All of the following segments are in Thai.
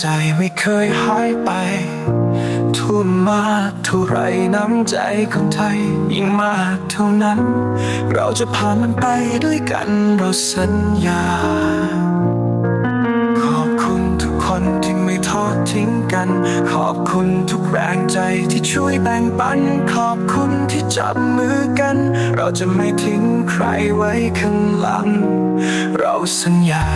ใจไม่เคยหายไป ทุ่มมาเท่าไรน้ำใจคนไทย ยิ่งมากเท่านั้น เราจะผ่านมันไปด้วยกันเราสัญญา ขอบคุณทุกคนที่ไม่ทอดทิ้งกัน ขอบคุณทุกแรงใจที่ช่วยแบ่งปัน ขอบคุณที่จับมือกัน เราจะไม่ทิ้งใครไว้ข้างหลัง เราสัญญา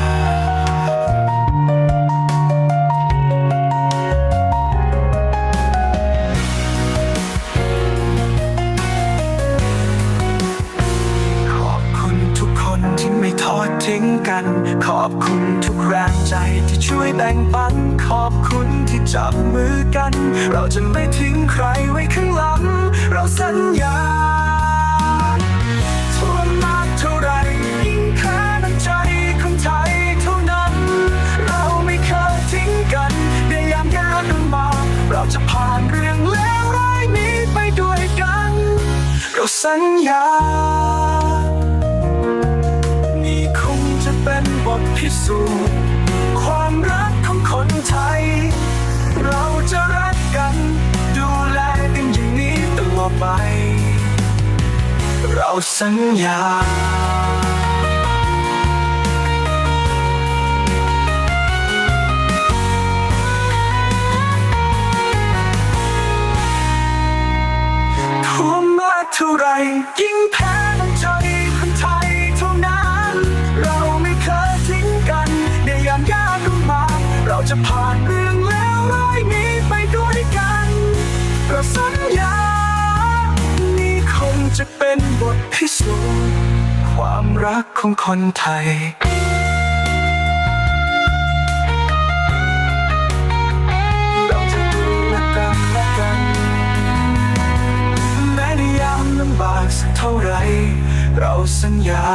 ดทิ้งกัน ขอบคุณทุกแรงใจที่ช่วยแบ่งปัน ขอบคุณที่จับมือกัน เราจะไม่ทิ้งใครไว้ข้างหลัง เราสัญญาทั่วมากเท่าไรยิ่งแค่น้ำใจคนไทยเท่านั้น เราไม่เคยทิ้งกันในยามยากลำบากเราจะผ่านเรื่องแล้วร้ายนี้ไปด้วยกัน เราสัญญา สูจน์ความรักของคนไทย เราจะรักกัน ดูแลกันอย่างนี้ตลอดไป เราสัญญาทั่วมากเท่าไรยิ่งแพ้ จะผ่านเรื่องแล้วร้ายนี้ไปด้วยกันเราสัญญา นี่คงจะเป็นบทพิสูจน์ความรักของคนไทยเราจะดูแลกันและกันแม้ในยามลำบากสักเท่าไร เราสัญญา